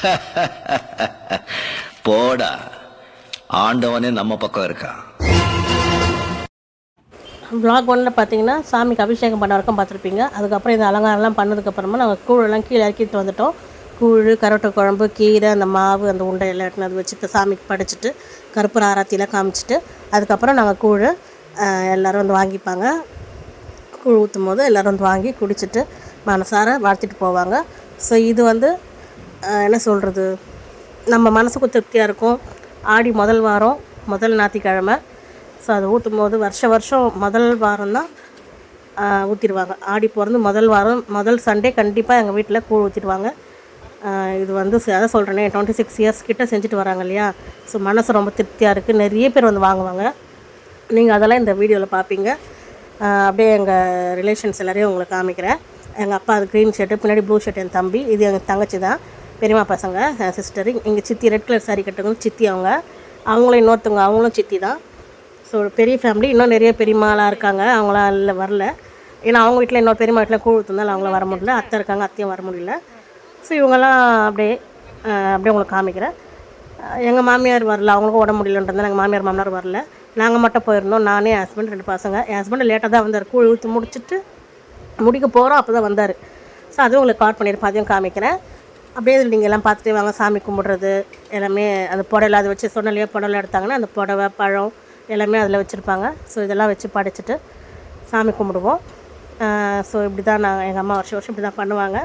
போடா. ஆண்டவனே நம்ம பக்கம் இருக்கான் ப்ளாக் ஒன்றில் பார்த்தீங்கன்னா சாமிக்கு அபிஷேகம் பண்ண வரைக்கும் பார்த்துருப்பீங்க அதுக்கப்புறம் இந்த அலங்காரம்லாம் பண்ணதுக்கப்புறமா நாங்கள் கூழெல்லாம் கீழே இறக்கிட்டு வந்துட்டோம். கூழ் கரோட்டை குழம்பு கீரை அந்த மாவு அந்த உண்டை எல்லாம் எடுத்துன்னு அது வச்சுட்டு சாமிக்கு படைச்சிட்டு கருப்பூர் ஆராத்திலாம் காமிச்சிட்டு அதுக்கப்புறம் நாங்கள் கூழ் எல்லோரும் வந்து வாங்கிப்பாங்க. கூழ் ஊற்றும் போது எல்லோரும் வந்து வாங்கி குடிச்சிட்டு மனசார வாழ்த்திட்டு போவாங்க. ஸோ இது வந்து என்ன சொல்கிறது நம்ம மனசுக்கு திருப்தியாக இருக்கும். ஆடி முதல் வாரம் முதல் ஞாத்திக்கிழமை ஸோ அதை ஊற்றும் போது வருஷ வருஷம் முதல் வாரம் தான் ஊற்றிடுவாங்க ஆடி பிறந்து முதல் வாரம் முதல் சண்டே கண்டிப்பாக எங்கள் வீட்டில் கூழ் ஊற்றிடுவாங்க இது வந்து அதை சொல்கிறேனே டுவெண்ட்டி சிக்ஸ் இயர்ஸ் கிட்ட செஞ்சுட்டு வராங்க இல்லையா? ஸோ மனசு ரொம்ப திருப்தியாக இருக்குது நிறைய பேர் வந்து வாங்குவாங்க. நீங்கள் அதெல்லாம் இந்த வீடியோவில் பார்ப்பீங்க அப்படியே எங்கள் ரிலேஷன்ஸ் எல்லாரையும் உங்களுக்கு காமிக்கிறேன். எங்கள் அப்பா அது க்ரீன் ஷர்ட்டு பின்னாடி ப்ளூ ஷர்ட் என் தம்பி. இது எங்கள் தங்கச்சி தான். பெரியம்மா பசங்க சிஸ்டர் எங்கள் சித்தி ரெட் கலர் சாரி கட்டுறவங்க சித்தி அவங்க. அவங்களும் இன்னொருத்தவங்க அவங்களும் சித்தி தான். ஸோ பெரிய ஃபேமிலி இன்னும் நிறைய பெரியம்மாலாம் இருக்காங்க. அவங்களாம் இல்லை வரல. ஏன்னா அவங்க வீட்டில் இன்னொரு பெரியமா வீட்டில் கூழ் ஊற்றுனால அவங்கள வர முடியல. அத்தை இருக்காங்க அத்தையும் வர முடியல. ஸோ இவங்கெல்லாம் அப்படியே அப்படியே உங்களுக்கு காமிக்கிறேன். எங்கள் மாமியார் வரல. அவங்களுக்கும் உடம்பு முடியலன்றதுனால எங்கள் மாமியார் மாமனார் வரல. நாங்கள் மட்டும் போயிருந்தோம். நானே என் ஹஸ்பண்ட் ரெண்டு பசங்க. என் ஹஸ்பண்ட் லேட்டாக தான் வந்தார். கூழ் ஊற்றி முடிச்சுட்டு முடிக்க போகிறோம் அப்போ தான் வந்தார். ஸோ அதுவும் உங்களுக்கு கால் பண்ணியிருப்பேன் அதையும் காமிக்கிறேன். அப்படியே நீங்கள் எல்லாம் பார்த்துட்டு வாங்க சாமி கும்பிட்றது எல்லாமே அந்த புடலை அதை வச்சு சொன்னலையே புடலை எடுத்தாங்கன்னா அந்த புடவை பழம் எல்லாமே அதில் வச்சுருப்பாங்க. ஸோ இதெல்லாம் வச்சு படைச்சிட்டு சாமி கும்பிடுவோம். ஸோ இப்படி தான் நான் எங்கள் அம்மா வருஷம் வருஷம் இப்படி தான் பண்ணுவாங்க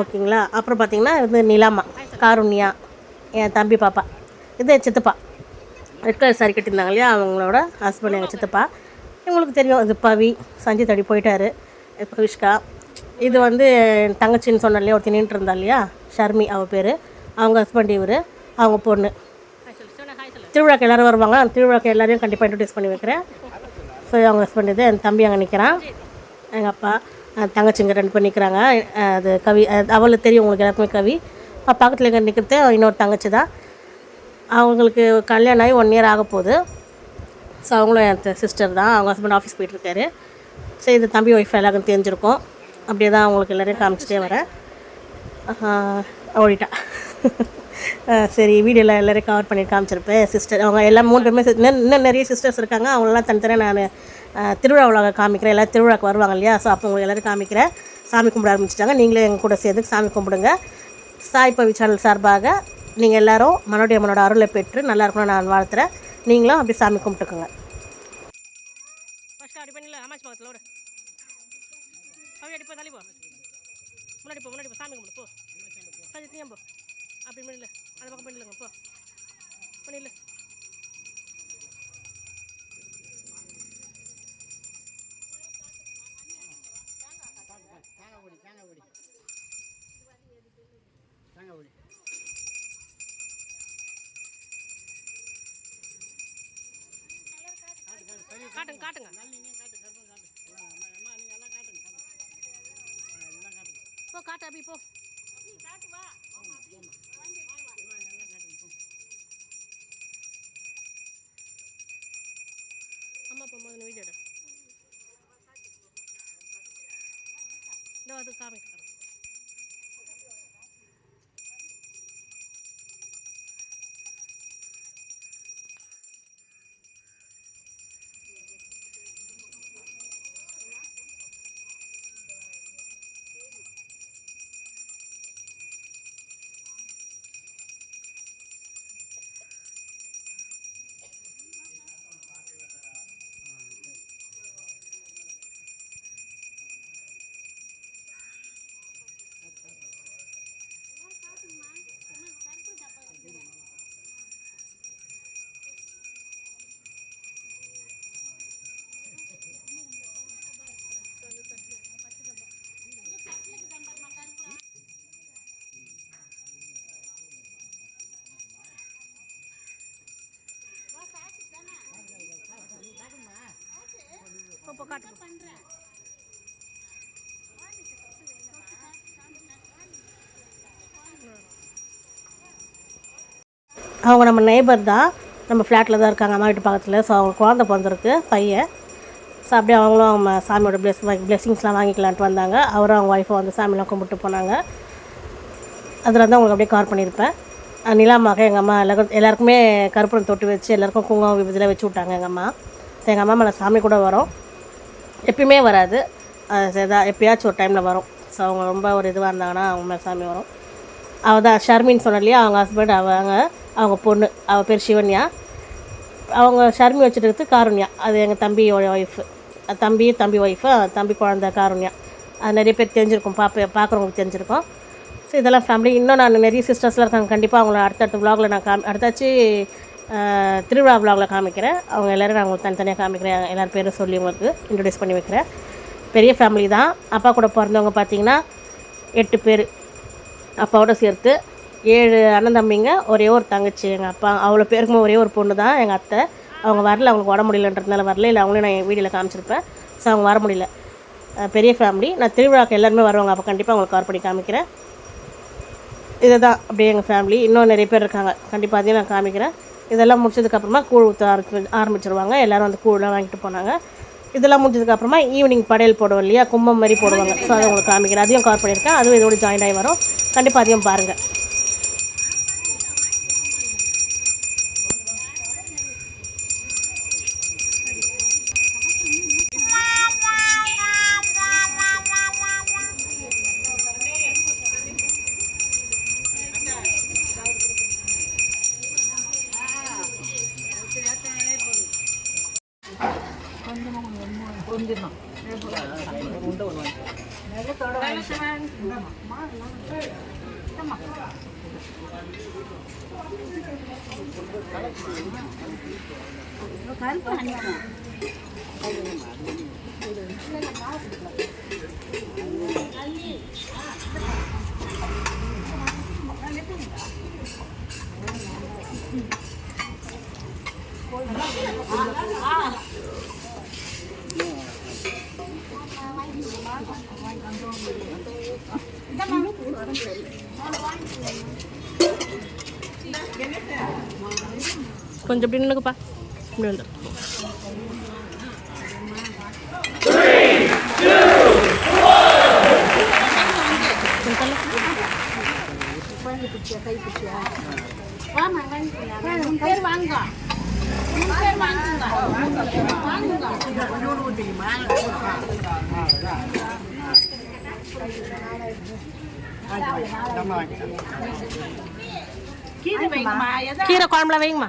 ஓகேங்களா? அப்புறம் பார்த்திங்கன்னா இது நிலாமா காருண்யா என் தம்பி பாப்பா. இது என் சித்தப்பா. ரெட் கலர் சாரி கட்டியிருந்தாங்க இல்லையா? அவங்களோட ஹஸ்பண்ட் எங்கள் சித்தப்பா. இவங்களுக்கு தெரியும் இது பவி சஞ்சித் அடி போயிட்டார். பவிஷ்கா. இது வந்து என் தங்கச்சின்னு சொன்ன இல்லையா ஒருத்தி நின்றுட்டு இருந்தா இல்லையா ஷர்மி அவள் பேர். அவங்க ஹஸ்பண்ட் இவர் அவங்க பொண்ணு. திருவிழாக்கு எல்லோரும் வருவாங்க. அந்த திருவிழாக்கு எல்லாரையும் கண்டிப்பாக இன்ட்ரடியூஸ் பண்ணி வைக்கிறேன். ஸோ அவங்க ஹஸ்பண்ட் இது என் தம்பி அங்கே நிற்கிறான் எங்கள் அப்பா தங்கச்சிங்க ரெண்டு பேர் நிற்கிறாங்க அது கவி அவளுக்கு தெரியும் உங்களுக்கு எல்லாருக்குமே கவி. பக்கத்தில் இங்கே நிற்கிறது இன்னொரு தங்கச்சி தான். அவங்களுக்கு கல்யாணம் ஆகி ஒன் இயர் ஆக போகுது. ஸோ அவங்களும் என் சிஸ்டர் தான். அவங்க ஹஸ்பண்ட் ஆஃபீஸ் போயிட்டுருக்காரு சரி இது தம்பி ஒய்ஃப் எல்லாருக்கும் தெரிஞ்சிருக்கும். அப்படியே தான் அவங்களுக்கு எல்லோரையும் காமிச்சிட்டே வரேன். ஓடிட்டா. சரி வீடியோவில் எல்லோரையும் கவர் பண்ணி காமிச்சிருப்பேன் சிஸ்டர் அவங்க எல்லாம் மூணு பேருமே இன்னும் நிறைய சிஸ்டர்ஸ் இருக்காங்க. அவங்களெல்லாம் தனித்தனியாக நான் திருவிழாவில் காமிக்கிறேன். எல்லாம் திருவிழாக்கு வருவாங்க இல்லையா? ஸோ அப்போ உங்களுக்கு எல்லோரும் காமிக்கிறேன். சாமி கும்பிட ஆரம்பிச்சிட்டாங்க. நீங்களே எங்கள் கூட சேர்ந்து சாமி கும்பிடுங்க. சாய் பவி சேனல் சார்பாக நீங்கள் எல்லோரும் மனோடைய மனோட அருளை பெற்று நல்லா இருக்கணும்னு நான் வாழ்த்துறேன். நீங்களும் அப்படி சாமி கும்பிட்டுக்கோங்க. முன்னாடி போ முன்னாடி போ சாமி கும்பிடு போ. சஜித் நீ போ? அப்படி பண்ணிடல அந்த பக்கம் பண்ணிடலங்க போ. பண்ணிடல தேங்காய் காட்டுங்க காட்டுங்க. போ காட்டு அபி போ அம்மா போ முதல்ல வீடியோ இந்த அது காமிக்கிறேன் போ காட்டு. அவங்க நம்ம நெய்பர் தான். நம்ம ஃப்ளாட்டில் தான் இருக்காங்க அம்மா வீட்டு பக்கத்தில். ஸோ அவங்க குழந்த பிறந்திருக்கு பையன். ஸோ அப்படியே அவங்களும் அவங்க சாமியோட பிளெஸ் பிளெஸிங்ஸ்லாம் வாங்கிக்கலான்ட்டு வந்தாங்க. அவரும் அவங்க ஒய்ஃபை வந்து சாமிலாம் கும்பிட்டு போனாங்க. அதில் தான் உங்களுக்கு அப்படியே கவர் பண்ணியிருப்பேன். நிலாமாக எங்கள் அம்மா எல்லாருக்கும் எல்லாருக்குமே கருப்பூரம் தொட்டு வச்சு எல்லாருக்கும் குங்குமம் விபதியில் வச்சு விட்டாங்க எங்கள் அம்மா. எங்கள் அம்மா மேலே சாமி கூட வரும். எப்பயுமே வராது. அது எப்பயாச்சும் ஒரு டைமில் வரும். ஸோ அவங்க ரொம்ப ஒரு இதுவாக இருந்தாங்கன்னா அவங்க மேசாமி சாமி வரும். அவள் தான் ஷர்மின்னு சொன்ன இல்லையா? அவங்க ஹஸ்பண்ட் அவங்க அவங்க பொண்ணு. அவள் பேர் சிவன்யா. அவங்க ஷர்மி வச்சுட்டு இருக்கிறது காருண்யா. அது எங்கள் தம்பியோட ஒய்ஃபு தம்பி தம்பி ஒய்ஃபு தம்பி குழந்த காருண்யா. அது நிறைய பேர் தெரிஞ்சிருக்கும். பார்ப்ப பார்க்குறவங்களுக்கு தெரிஞ்சிருக்கும். ஸோ இதெல்லாம் ஃபேமிலி இன்னும் நான் நிறைய சிஸ்டர்ஸ்லாம் இருக்காங்க. கண்டிப்பாக அவங்கள அடுத்தடுத்த விலாகில் நான் காமி அடுத்தாச்சு திருவிழா விழாவில் காமிக்கிறேன். அவங்க எல்லோரும் நான் உங்களுக்கு தனித்தனியாக காமிக்கிறேன். எல்லார் பேரும் சொல்லி உங்களுக்கு இன்ட்ரடியூஸ் பண்ணி வைக்கிறேன். பெரிய ஃபேமிலி தான். அப்பா கூட பிறந்தவங்க பார்த்தீங்கன்னா எட்டு பேர். அப்பாவோட சேர்த்து ஏழு அண்ணன் தம்பிங்க ஒரே ஒரு தங்கச்சி எங்கள் அப்பா. அவ்வளோ பேருக்குமே ஒரே ஒரு பொண்ணு தான் எங்கள் அத்தை. அவங்க வரல அவங்களுக்கு உடம்பு முடியலன்றதுனால வரல. இல்லை அவங்களையும் நான் வீடியோவில் காமிச்சிருப்பேன். ஸோ அவங்க வர முடியல. பெரிய ஃபேமிலி நான் திருவிழாவுக்கு எல்லாருமே வருவாங்க. அப்போ கண்டிப்பாக அவங்களுக்கு கவர் பண்ணி காமிக்கிறேன். இதுதான் அப்படியே எங்கள் ஃபேமிலி இன்னும் நிறைய பேர் இருக்காங்க. கண்டிப்பாக அதையும் நான் காமிக்கிறேன். இதெல்லாம் முடிச்சதுக்கப்புறமா கூழ் ஊற்ற ஆரம்பி ஆரம்பிச்சிருவாங்க. எல்லோரும் அந்த கூழெலாம் வாங்கிட்டு போனாங்க. இதெல்லாம் முடிஞ்சதுக்கப்புறமா ஈவினிங் படையல் போடுவோம் இல்லையா? கும்பம் மாதிரி போடுவாங்க. ஸோ அதை உங்களுக்கு காமிக்கிறேன். அதையும் கவர் பண்ணியிருக்கேன். அதுவும் இதோட ஜாயின் ஆகி வரும். கண்டிப்பாக அதையும் பாருங்கள் கொஞ்சம் இப்படி நின்னுக்குப்பா இப்படி வந்து. கீரை குழம்புல வைங்கம்மா.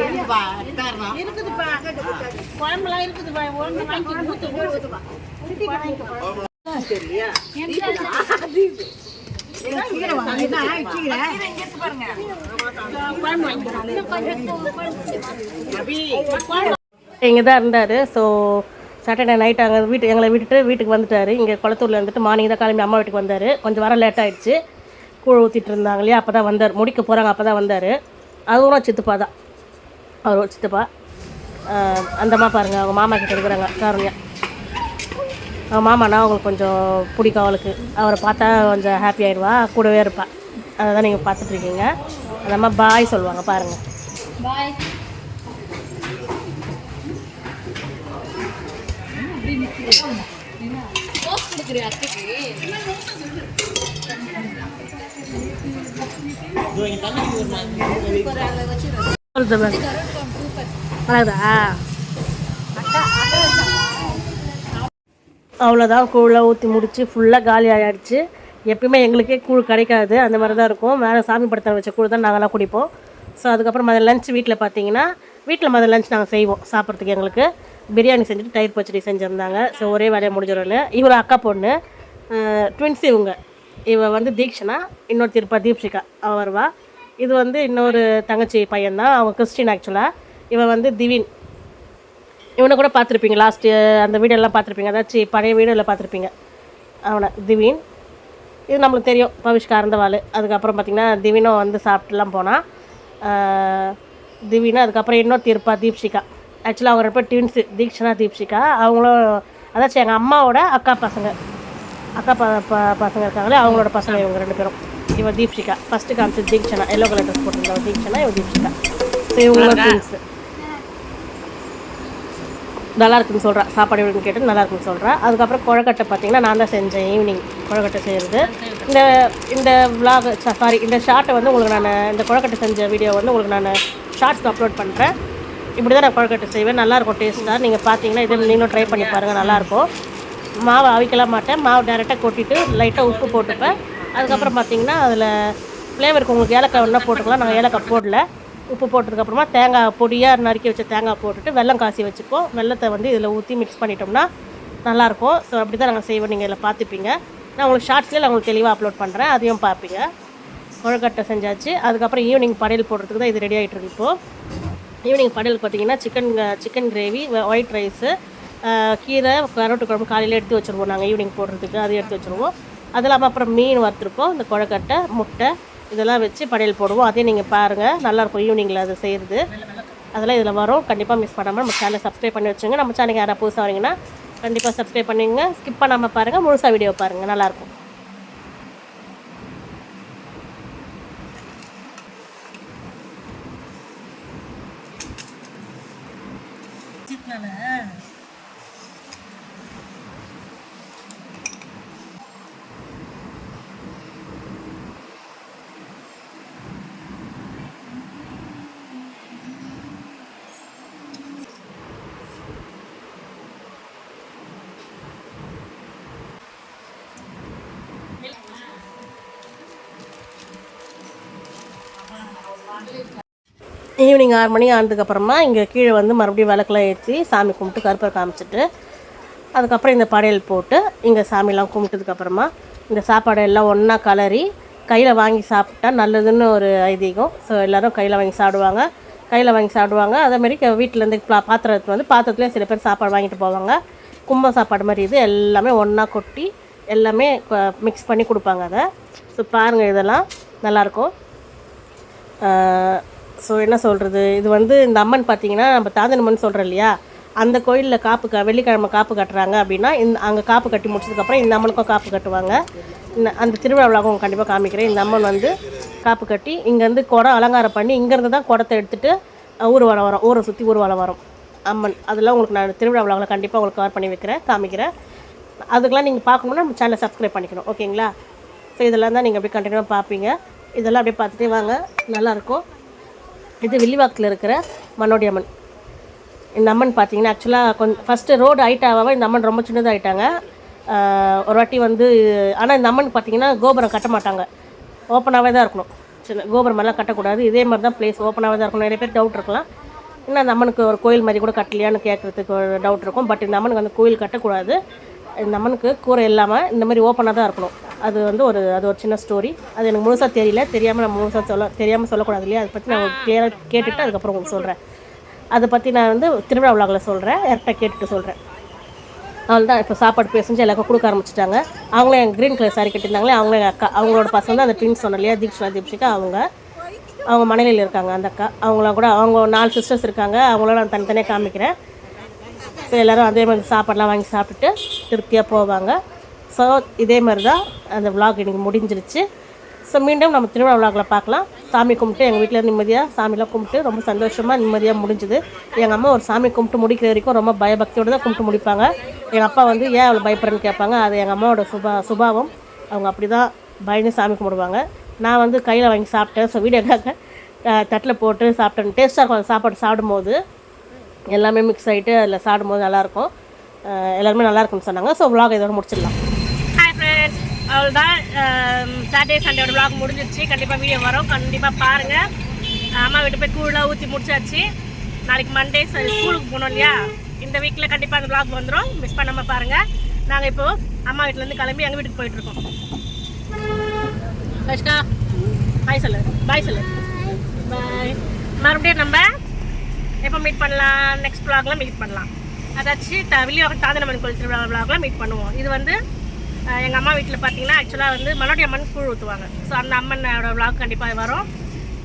இருக்குதுப்பா குழம்புலாம் இருக்குதுப்பா. ஒன்று வாங்கி ஊற்று ஊற்றுப்பா இங்கே தான் இருந்தார். ஸோ சாட்டர்டே நைட் அங்கே வீட்டு எங்களை விட்டுட்டு வீட்டுக்கு வந்துட்டார். இங்கே குளத்தூரில் இருந்துட்டு மார்னிங் தான் கிளம்பி அம்மா வீட்டுக்கு வந்தார். கொஞ்சம் வர லேட் ஆயிடுச்சு. கூழ் ஊற்றிட்டு இருந்தாங்க இல்லையா? அப்போ தான் வந்தார். முடிக்க போகிறாங்க அப்போ தான் வந்தார். அதுவும் சித்தப்பா தான். அவர் சித்தப்பா. ஆஹ் அந்த அம்மா பாருங்கள் அவங்க மாமா கிட்ட இருக்கிறாங்க காரணியா அவங்க மாமானா அவங்களுக்கு கொஞ்சம் பிடிக்கும் அவளுக்கு. அவரை பார்த்தா கொஞ்சம் ஹாப்பி ஆயிடுவா கூடவே இருப்பா. அதை தான் நீங்கள் பார்த்துட்ருக்கீங்க அந்த அம்மா பாய் சொல்லுவாங்க பாருங்கள் பாய் அத்தைக்கு அவ்வளோதான் கூழை ஊற்றி முடிச்சு ஃபுல்லாக காலி ஆகிடுச்சு எப்பயுமே எங்களுக்கே கூழ் கிடைக்காது. அந்த மாதிரி தான் இருக்கும். வேறு சாமி படத்தில் வச்ச கூழ் தான் நாங்கள்லாம் குடிப்போம். ஸோ அதுக்கப்புறம் மதிய லஞ்ச் வீட்டில் பார்த்தீங்கன்னா வீட்டில் மதிய லஞ்ச் நாங்கள் செய்வோம் சாப்பிட்றதுக்கு எங்களுக்கு. பிரியாணி செஞ்சுட்டு தயிர் பச்சடி செஞ்சுருந்தாங்க. ஸோ ஒரே வேலையை முடிஞ்சிடும்னு. இவர் அக்கா பொண்ணு. ட்வின்ஸ் இவங்க. இவ வந்து தீக்ஷனா இன்னொரு திருப்பா தீப்ஷிகா. அவர் வா இது வந்து இன்னொரு தங்கச்சி பையன்தான் அவன் கிறிஸ்டின் ஆக்சுவலாக இவன் வந்து திவின். இவனை கூட பார்த்துருப்பீங்க லாஸ்ட்டு அந்த வீடியோலாம் பார்த்துருப்பீங்க. அதாச்சும் பழைய வீடியோவில் பார்த்துருப்பீங்க. அவனை திவின். இது நம்மளுக்கு தெரியும் பவிஷ்கா அறந்தவாள் அதுக்கப்புறம் பார்த்திங்கன்னா திவினும் வந்து சாப்பிட்டுலாம் போனான் திவின் அதுக்கப்புறம் இன்னொரு திருப்பா தீப்ஷிகா. ஆக்சுவலாக அவங்க ரெண்டு பேர் ட்வின்ஸு தீக்ஷனா தீப்ஷிகா. அவங்களும் அதாச்சும் எங்கள் அம்மாவோட அக்கா பசங்க. அக்கா ப ப- பசங்க இருக்காங்களே அவங்களோட பசங்க இவங்க ரெண்டு பேரும். இவன் தீப்ஷிகா ஃபஸ்ட்டு காமிச்சது தீக்ஷனா எல்லோ கலர் ட்ரெஸ் போட்டிருந்தவன் தீக்ஷனா இவன் தீப்ஷிகா ஸோ இவங்களோட ட்வின்ஸு நல்லா இருக்குன்னு சொல்கிறா சாப்பாடு எப்படின்னு கேட்டு நல்லா இருக்குன்னு சொல்கிறா அதுக்கப்புறம் குழக்கட்டை பார்த்தீங்கன்னா நான் தான் செஞ்சேன் ஈவினிங் குழக்கட்டை செய்கிறது இந்த இந்த விலாக் சாரி இந்த ஷார்ட்டை வந்து உங்களுக்கு நான் இந்த குழக்கட்டை செஞ்ச வீடியோ வந்து உங்களுக்கு நான் ஷார்ட்ஸ்க்கு அப்லோட் பண்ணுறேன் இப்படி தான் நான் குழக்கட்டை செய்வேன் நல்லாயிருக்கும் டேஸ்ட்டாக நீங்கள் பார்த்தீங்கன்னா இதை நீங்களும் ட்ரை பண்ணி பாருங்கள் நல்லாயிருக்கும் மாவை அவிக்கலாம் மாட்டேன் மாவு டேரெக்டாக கொட்டிட்டு லைட்டாக உப்பு போட்டுப்பேன் அதுக்கப்புறம் பார்த்தீங்கன்னா அதில் ஃப்ளேவருக்கு உங்களுக்கு ஏலக்காய் வேணால் போட்டுக்கலாம். நாங்கள் ஏலக்காய் போடல. உப்பு போட்டதுக்கப்புறமா தேங்காய் பொடியாக நறுக்கி வச்ச தேங்காய் போட்டுட்டு வெல்லம் காசி வச்சுப்போம். வெள்ளத்தை வந்து இதில் ஊற்றி மிக்ஸ் பண்ணிட்டோம்னா நல்லாயிருக்கும். ஸோ அப்படி தான் நாங்கள் செய்வோம். நீங்கள் இதில் பார்த்துப்பீங்க நான் உங்களுக்கு ஷார்ட்ஸ்லேயே நான் உங்களுக்கு தெளிவாக அப்லோட் பண்ணுறேன் அதையும் பார்ப்பீங்க கொழுக்கட்டை செஞ்சாச்சு. அதுக்கப்புறம் ஈவினிங் படையல் போடுறதுக்கு தான் இது ரெடி ஆகிட்டு இருக்கு இப்போது ஈவினிங் படையலுக்கு பார்த்தீங்கன்னா chicken chicken gravy white rice கீரை கரோட்டு குழம்பு காலையில் எடுத்து வச்சுருவோம். நாங்கள் ஈவினிங் போடுறதுக்கு. அதையும் எடுத்து வச்சுருவோம். அது இல்லாமல் அப்புறம் மீன் வறுத்துருப்போம் இந்த கொழக்கட்டை முட்டை இதெல்லாம் வச்சு படையல் போடுவோம். அதையும் நீங்கள் பாருங்கள் நல்லாயிருக்கும் ஈவினிங்கில் அதை செய்கிறது. அதெல்லாம் இதில் வரும். கண்டிப்பாக மிஸ் பண்ணாமல் நம்ம சேனலை சப்ஸ்கிரைப் பண்ணி வச்சுங்க நம்ம சேனலுக்கு யாராவது புதுசாக வரீங்கன்னா கண்டிப்பாக சப்ஸ்கிரைப் பண்ணுங்க ஸ்கிப் பண்ணாமல் பாருங்கள் முழுசாக வீடியோ பாருங்கள் நல்லாயிருக்கும். ஈவினிங் ஆறு மணி ஆனதுக்கப்புறமா இங்கே கீழே வந்து மறுபடியும் விளக்கெல்லாம் ஏற்றி சாமி கும்பிட்டு கருப்பரை காமிச்சிட்டு அதுக்கப்புறம் இந்த படையல் போட்டு இங்கே சாமிலாம் கும்பிட்டதுக்கப்புறமா இந்த சாப்பாடு எல்லாம் ஒன்றா கலரி கையில் வாங்கி சாப்பிட்டா நல்லதுன்னு ஒரு ஐதீகம். ஸோ எல்லோரும் கையில் வாங்கி சாப்பிடுவாங்க. கையில் வாங்கி சாப்பிடுவாங்க. அதேமாரி வீட்டிலேருந்து பாத்திரத்து வந்து பாத்திரத்துலேயே சில பேர் சாப்பாடு வாங்கிட்டு போவாங்க. கும்பம் சாப்பாடு மாதிரி இது எல்லாமே ஒன்றா கொட்டி எல்லாமே மிக்ஸ் பண்ணி கொடுப்பாங்க அதை. ஸோ பாருங்கள் இதெல்லாம் நல்லாயிருக்கும் ஸோ என்ன சொல்கிறது இது வந்து இந்த அம்மன் பார்த்தீங்கன்னா நம்ம தாந்தனம்மன் சொல்கிறோம் இல்லையா அந்த கோயிலில் காப்பு க வெள்ளிக்கிழமை காப்பு கட்டுறாங்க அப்படின்னா இந்த அங்கே காப்பு கட்டி முடிச்சதுக்கப்புறம் இந்த அம்மனுக்கும் காப்பு கட்டுவாங்க. இந்த அந்த திருவிழாவுக்கும் கண்டிப்பாக காமிக்கிறேன். இந்த அம்மன் வந்து காப்பு கட்டி இங்கேருந்து குடம் அலங்காரம் பண்ணி இங்கேருந்து தான் குடத்தை எடுத்துகிட்டு ஊர்வலம் வரும். ஊரை சுற்றி ஊர்வலம் வரும். அம்மன் அதெல்லாம் உங்களுக்கு நான் திருவிழா விழாவில் கண்டிப்பாக உங்களுக்கு கவர் பண்ணி வைக்கிறேன் காமிக்கிறேன். அதுக்கெல்லாம் நீங்கள் பார்க்கணுன்னா நம்ம சேனலை சப்ஸ்கிரைப் பண்ணிக்கணும். ஓகேங்களா ஸோ இதெல்லாம் தான் நீங்கள் அப்படியே கண்டினியூவாக பார்ப்பீங்க. இதெல்லாம் அப்படியே பார்த்துட்டே வாங்க. நல்லாயிருக்கும். இது வில்லிவாக்கத்தில் இருக்கிற மண்ணோடி அம்மன் இந்த அம்மன் பார்த்தீங்கன்னா ஆக்சுவலாக கொஞ்சம் ஃபஸ்ட்டு ரோடு ஆகிட்டாவே இந்த அம்மன் ரொம்ப சின்னதாக ஆயிட்டாங்க ஒரு வாட்டி வந்து ஆனால் இந்த அம்மன் பார்த்தீங்கன்னா கோபுரம் கட்ட மாட்டாங்க. ஓப்பனாகவே தான் இருக்கணும். சின்ன கோபுரமெல்லாம் கட்டக்கூடாது. இதே மாதிரி தான் பிளேஸ் ஓப்பனாகவே தான் இருக்கணும். நிறைய பேர் டவுட் இருக்கலாம். இன்னும் அந்த அம்மனுக்கு ஒரு கோயில் மாதிரி கூட கட்டலையான்னு கேட்குறதுக்கு ஒரு டவுட் இருக்கும். பட் இந்த அம்மனுக்கு வந்து கோயில் கட்டக்கூடாது. இந்த அம்மனுக்கு கூரை இல்லாமல் இந்த மாதிரி ஓப்பனாக தான் இருக்கணும். அது வந்து ஒரு அது ஒரு சின்ன ஸ்டோரி அது எனக்கு முழுசாக தெரியல. தெரியாமல் நான் முழுசாக சொல்ல தெரியாமல் சொல்லக்கூடாது இல்லையா? அதை பற்றி நான் கிளியராக கேட்டுவிட்டு அதுக்கப்புறம் உங்களுக்கு சொல்கிறேன் அதை பற்றி நான் வந்து திருவிழா விழாவில் சொல்கிறேன் யார்கிட்ட கேட்டுட்டு சொல்கிறேன் அவள் தான் இப்போ சாப்பாடு பேசஞ்சு எல்லாருக்கும் கொடுக்க ஆரம்பிச்சிட்டாங்க. அவங்களே என் க்ரீன் கலர் சாரி கட்டியிருந்தாங்களே அவங்களே அக்கா அவங்களோட பசங்க தான் அந்த ட்வின்ஸ் சொன்ன இல்லையா? தீக்ஷா தீப்ஷிகா அவங்க. அவங்க மனைவியில் இருக்காங்க அந்த அக்கா. அவங்களாம் கூட அவங்க நாலு சிஸ்டர்ஸ் இருக்காங்க. அவங்களோட நான் தனித்தனியாக காமிக்கிறேன். ஸோ எல்லோரும் அதே மாதிரி சாப்பாடெலாம் வாங்கி சாப்பிட்டுட்டு திருப்தியாக போவாங்க. ஸோ இதே மாதிரி தான் அந்த விலாக் இன்றைக்கி முடிஞ்சிருச்சு. ஸோ மீண்டும் நம்ம திருவிழா விழாவில் பார்க்கலாம். சாமி கும்பிட்டு எங்கள் வீட்டில் நிம்மதியாக சாமிலாம் கும்பிட்டு ரொம்ப சந்தோஷமாக நிம்மதியாக முடிஞ்சுது. எங்கள் அம்மா ஒரு சாமி கும்பிட்டு முடிக்கிற வரைக்கும் ரொம்ப பயபக்தியோடு தான் கும்பிட்டு முடிப்பாங்க. எங்கள் அப்பா வந்து ஏன் அவ்வளோ பயப்படுறேன்னு கேட்பாங்க. அது எங்கள் அம்மாவோட சுபா சுபாவம். அவங்க அப்படி தான் பயந்து சாமி கும்பிடுவாங்க. நான் வந்து கையில் வாங்கி சாப்பிட்டேன். ஸோ வீடியோக்காக தட்டில் போட்டு சாப்பிட்டேன். டேஸ்ட்டாக இருக்கும். அந்த சாப்பாடு சாப்பிடும்போது. எல்லாமே மிக்ஸ் ஆகிட்டு அதில் சாப்பிடும்போது நல்லாயிருக்கும். எல்லாருமே நல்லா இருக்கும்னு சொன்னாங்க. ஸோ விலாக் இதோட முடிச்சிடலாம். ஹாய் ஃப்ரெண்ட்ஸ் அவ்வளோதான் சாட்டர்டே சண்டேயோட விலாக் முடிஞ்சிருச்சு. கண்டிப்பாக வீடியோ வரும். கண்டிப்பாக பாருங்கள் அம்மா வீட்டு போய் கூழெலாம் ஊற்றி முடிச்சாச்சு. நாளைக்கு மண்டே ஸ்கூலுக்கு போகணும் இல்லையா? இந்த வீக்கில் கண்டிப்பாக அந்த விலாக் வந்துடும் மிஸ் பண்ணாமல் பாருங்கள் நாங்கள் இப்போது அம்மா வீட்டிலேருந்து கிளம்பி எங்கள் வீட்டுக்கு போயிட்டுருக்கோம் பாய் சொல்லு. பாய் சொல்லு. பாய் மறுபடியும் நம்ம எப்போ மீட் பண்ணலாம்? நெக்ஸ்ட் ப்ளாகில் மீட் பண்ணலாம். அதாச்சு த வில்லியோகம் தாந்தனம்மன் கோயில் திருவிழா ப்ளாகில் மீட் பண்ணுவோம். இது வந்து எங்கள் அம்மா வீட்டில் பார்த்தீங்கன்னா ஆக்சுவலாக வந்து மலோடி அம்மன் கூழ் ஊற்றுவாங்க ஸோ அந்த அம்மனோட விளாக் கண்டிப்பாக வரும்.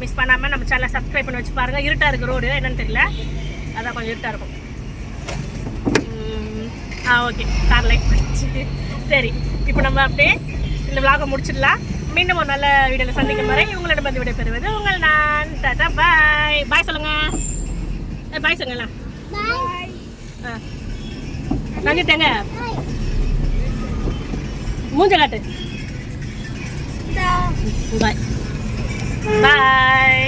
மிஸ் பண்ணாமல் நம்ம சேனலை சப்ஸ்கிரைப் பண்ணி வச்சு பாருங்கள் இருட்டாக இருக்குது ரோடு என்னன்னு தெரியல. அதான் கொஞ்சம் இருட்டாக இருக்கும். ஆ ஓகே கார் லைட் பண்ணிச்சு சரி இப்போ நம்ம அப்படியே இந்த விளாகை முடிச்சிடலாம். மீண்டும் ஒரு நல்ல வீடியோவில் சந்திக்கும் வரை உங்களிடம் வந்து விடைபெறுவது உங்கள் நான். டாட்டா பாய். பாய் சொல்லுங்கள் சொல்லுங்க பாய் சொல்லுங்களா ஆ நங்கிட்டேங்க மூஞ்ச காட்டு பாய் பாய்